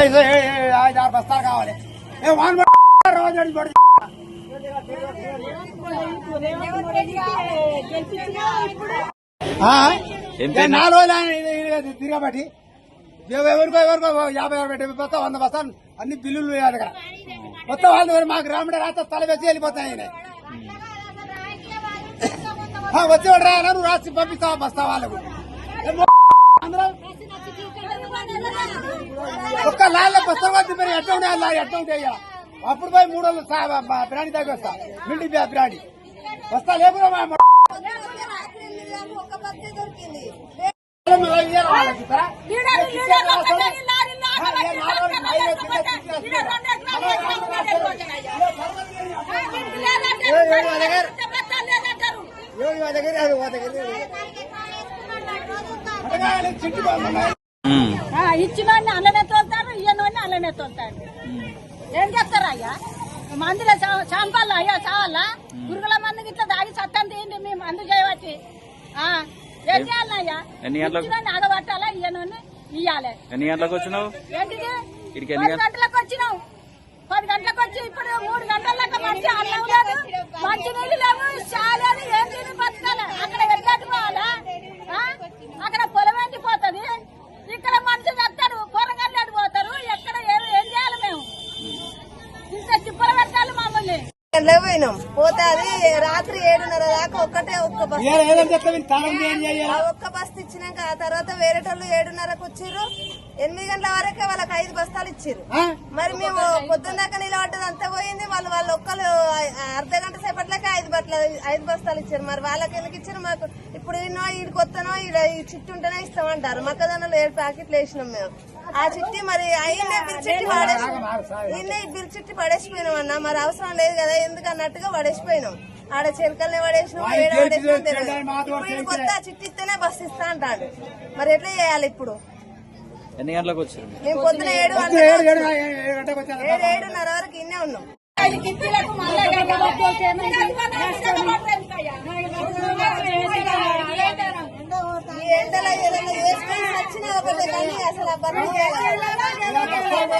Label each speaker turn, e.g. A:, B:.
A: ఐదు ఆరు బస్తాలు కావాలి. రోజు అడిగి పడి. ఆ?
B: ఏం
A: ఏ
B: పేరు?
A: నాలుగు రోజులు తిరగబట్టి. ఎవ- ఎవరికో ఎవరికో యాభై అరవై డెబ్బై బస్తా వంద బస్తాలు అన్ని బిల్లులు వేయాలి ఇక్కడ. మొత్తం వాళ్ళు మాకు రాముడే రాత తల వేసి వెళ్ళిపోతాయి వచ్చేవాడు రా నువ్వు రాసి పంపిస్తావా బస్తా వాళ్ళకు? అందరూ ఒక్క లాల్ల బస్తా వద్ద మరి ఎట్లా ఉండే లారీ ఎట్లా ఉంటాయి ఇక? అప్పుడు పోయి మూడు బ- బ్రాండి దగ్గర వస్తా మిండి బ్రాండి వస్తా లేకుండా రోజులు రోజులు దగ్గర దగ్గర చిట్టి.
C: ఇచ్చిన అల్లనే తోలుతారు ఇయ్యనోని అల్లనే తోలుతారు. ఏం చేస్తారు అయ్యా మందులో చాంపాలా? అయ్యా చావాలా? పురుగుల మందు ఇట్లా దాగి చట్టం తీయండి మీ మందు చేయబట్టి. ఏం చేయాలయ్యా? ఇచ్చినోని ఆగబట్టాలా ఇయ్యనోని ఇయ్యాలి.
B: ఎన్ని గంటలకు వచ్చినావు?
C: ఏంటిది?
B: గంటలకు?
C: గంటలకు వచ్చినాం పది గంటలకు వచ్చి ఇప్పుడు మూడు గంటలకు మంచి అన్నం లేదు. మంచి నీళ్ళు
D: పోయినాం పోతే అది రాత్రి ఏడున్నర దాకా ఒక్కటే ఒక్క బస్ ఒక్క బస్ ఇచ్చినాక ఆ తర్వాత వేరేటోళ్ళు ఏడున్నరకు వచ్చిర్రు. ఎనిమిది గంటల వరకే వాళ్ళకి ఐదు బస్తాలు ఇచ్చిర్రు? మరి మేము పొద్దున్న దాకా నిలబడ్డది అంతా పోయింది. వాళ్ళు వాళ్ళు ఒక్కరు అర్ధ గంట సేపట్లకే ఐదు బట్టలు ఐదు బస్తాలు ఇచ్చారు మరి వాళ్ళకి ఎందుకు ఇచ్చారు మాకు? ఇప్పుడు ఈయనో ఈడికి వస్తానో ఈడ ఈ చిట్టి ఉంటేనే ఇస్తామంటారు. మొక్కజొన్నలు ఏడు ప్యాకెట్లు వేసినాం మేము. ఆ చిట్టి మరి అయినే బిల్ చిట్టి పడేసి ఈయన బిల్ చిట్టి పడేసిపోయినాం అన్న మరి అవసరం లేదు కదా ఎందుకు అన్నట్టుగా పడేసిపోయినాం ఆడ చెరుకల్ని పడేసినాం ఏడ పడేసినాం తెలియదు. ఇప్పుడు ఆ చిట్టి ఇస్తేనే బస్ ఇస్తా అంటాడు మరి ఎట్లా చేయాలి ఇప్పుడు
B: ఎన్ని గంటలకు వచ్చారు
D: మేము పొద్దున ఏడు ఏడున్నర వరకు ఇన్నే ఉన్నాం la